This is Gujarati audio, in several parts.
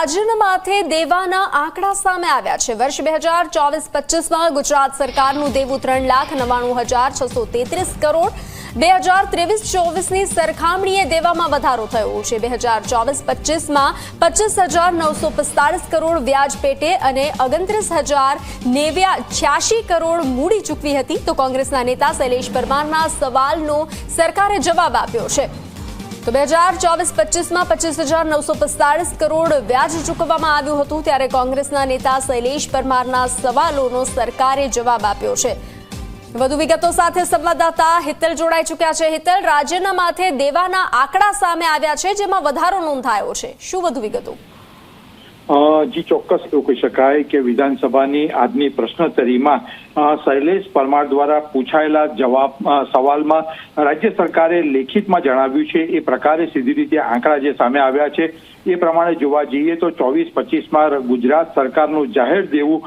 રાજ્યના માથે દેવાના આંકડા સામે આવ્યા છે. વર્ષ બે હજાર ચોવીસ પચીસમાં ગુજરાત સરકારનું દેવું ત્રણ લાખ નવ્વાણું હજાર છસો તેત્રીસ કરોડ. બે હજાર ત્રેવીસ ચોવીસની સરખામણીએ દેવામાં વધારો થયો છે. બે હજાર ચોવીસ પચીસમાં પચીસ હજાર નવસો પિસ્તાળીસ કરોડ વ્યાજ પેટે અને ઓગણત્રીસ હજાર નેવ્યા છ્યાસી કરોડ મૂડી ચૂકવી હતી. તો કોંગ્રેસના નેતા શૈલેષ પરમારના સવાલનો સરકારે જવાબ આપ્યો છે. તો બે હજાર ચોવીસ પચીસમાં પચીસ હજાર નવસો પિસ્તાળીસ કરોડ વ્યાજ ચૂકવવામાં આવ્યું હતું ત્યારે કોંગ્રેસના નેતા શૈલેષ પરમારના સવાલોનો સરકારે જવાબ આપ્યો છે. વધુ વિગતો સાથે સંવાદદાતા હિતલ જોડાઈ ચૂક્યા છે. હિતલ, રાજ્યના માથે દેવાના આંકડા સામે આવ્યા છે, જેમાં વધારો નોંધાયો છે. શું વધુ વિગતો? જી ચોક્કસ એવું કહી શકાય કે વિધાનસભાની આજની પ્રશ્નોત્તરીમાં શૈલેષ પરમાર દ્વારા પૂછાયેલા જવાબ સવાલમાં રાજ્ય સરકારે લેખિતમાં જણાવ્યું છે, એ પ્રકારે સીધી રીતે આંકડા જે સામે આવ્યા છે, એ પ્રમાણે જોવા જઈએ તો ચોવીસ પચીસમાં ગુજરાત સરકારનું જાહેર દેવું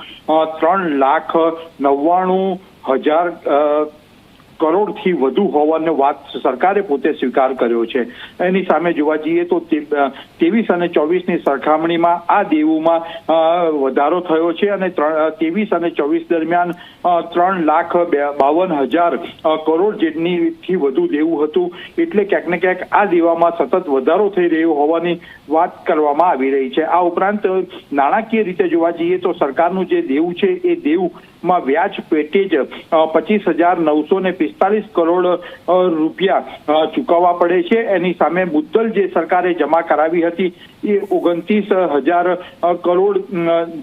ત્રણ લાખ નવ્વાણું હજાર કરોડથી વધુ હોવાનો વાત સરકારે પોતે સ્વીકાર કર્યો છે. એની સામે જોવા જઈએ તો ત્રેવીસ અને ચોવીસની સરખામણીમાં આ દેવુમાં વધારો થયો છે અને ત્રેવીસ અને ચોવીસ દરમિયાન ત્રણ લાખ બાવન હજાર કરોડ જેટલીથી વધુ દેવું હતું. એટલે ક્યાંક ને ક્યાંક આ દેવામાં સતત વધારો થઈ રહ્યો હોવાની વાત કરવામાં આવી રહી છે. આ ઉપરાંત, નાણાકીય રીતે જોવા જઈએ તો સરકારનું જે દેવું છે એ દેવમાં વ્યાજ પેટે જ પચીસ હજાર નવસો ને પિસ્તાલીસ કરોડ રૂપિયા ચૂકવવા પડે છે. એની સામે મુદ્દલ જે સરકારે જમા કરાવી હતી, એ ઓગણત્રીસ હજાર કરોડ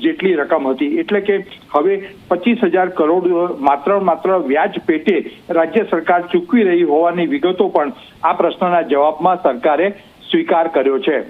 જેટલી રકમ હતી. એટલે કે હવે પચીસ હજાર કરોડ માત્ર માત્ર વ્યાજ પેટે રાજ્ય સરકાર ચૂકવી રહી હોવાની વિગતો પણ આ પ્રશ્નના જવાબમાં સરકારે સ્વીકાર કર્યો છે.